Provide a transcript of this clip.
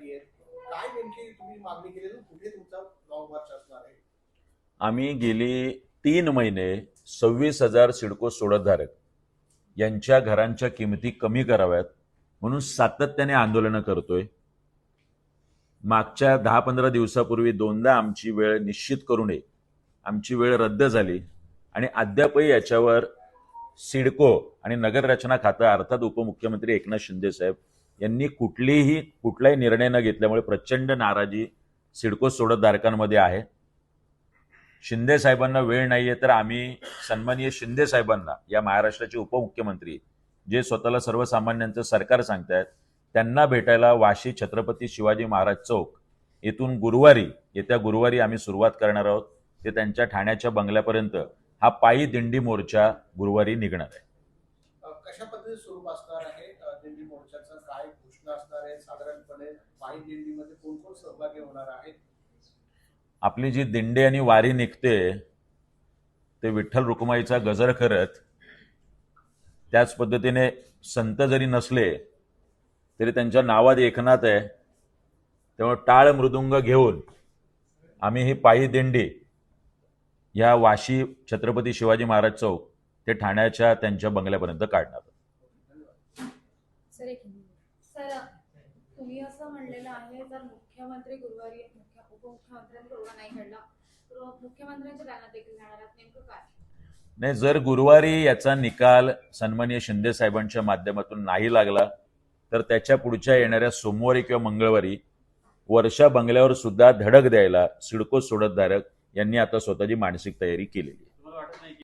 तुम्ही मागणी केली? कुठे तुमचा लॉंग मार्च असणार आहे? आम्ही गेली तीन महिने सव्वीस हजार सिडको सोडतधारक यांच्या घरांच्या किमती कमी कराव्यात म्हणून सातत्याने आंदोलनं करतोय. मागच्या दहा पंधरा दिवसापूर्वी दोनदा आमची वेळ निश्चित करू नये. आमची वेळ रद्द झाली आणि अद्यापही याच्यावर सिडको आणि नगररचना खातं अर्थात उपमुख्यमंत्री एकनाथ शिंदे साहेब यांनी कुठलीही कुठलाही निर्णय न घेतल्यामुळे प्रचंड नाराजी सिडको सोडतधारकांमध्ये आहे. शिंदे साहेबांना वेळ नाहीये तर आम्ही सन्माननीय शिंदे साहेबांना या महाराष्ट्राचे उपमुख्यमंत्री जे स्वतःला सर्वसामान्यांचं सरकार सांगतायत त्यांना भेटायला वाशी छत्रपती शिवाजी महाराज चौक येथून गुरुवारी येत्या गुरुवारी आम्ही सुरुवात करणार आहोत. ते त्यांच्या ठाण्याच्या बंगल्यापर्यंत हा पायी दिंडी मोर्चा गुरुवारी निघणार आहे. कशा पद्धतीने स्वरूप असणार आहे? दिंडी मोर्चाचं काय घोषणा असणार आहे? साधारणपणे पायी दिंडीमध्ये कोण कोण सहभागी होणार आहे? आपली जी दिंडी आणि वारी निघते ते विठ्ठल रुक्माईचा गजर करत त्याच पद्धतीने संत जरी नसले तरी त्यांच्या नावात एकनाथ आहे. त्यामुळे टाळ मृदुंग घेऊन आम्ही ही पायी दिंडी ह्या वाशी छत्रपती शिवाजी महाराज चौक ते ठाण्याच्या त्यांच्या बंगल्यापर्यंत काढणार आहोत. सर एक मिनिट. सर तुम्ही असं म्हणलेलं आहे जर मुख्यमंत्री गुरुवारी मुख्य उपमुख्यमंत्र्यांनी तोडगा नाही घडला तर मुख्यमंत्र्यांच्या दानात देखील जाणार आहात नेमकं काय नाही जर गुरुवारी याचा निकाल सन्माननीय शिंदे साहेबांच्या माध्यमातून नाही लागला तर त्याच्या पुढच्या येणाऱ्या सोमवारी किंवा मंगळवारी वर्षा बंगल्यावर सुद्धा धडक द्यायला सिडको सोडतधारक यांनी आता स्वतःची मानसिक तयारी केलेली आहे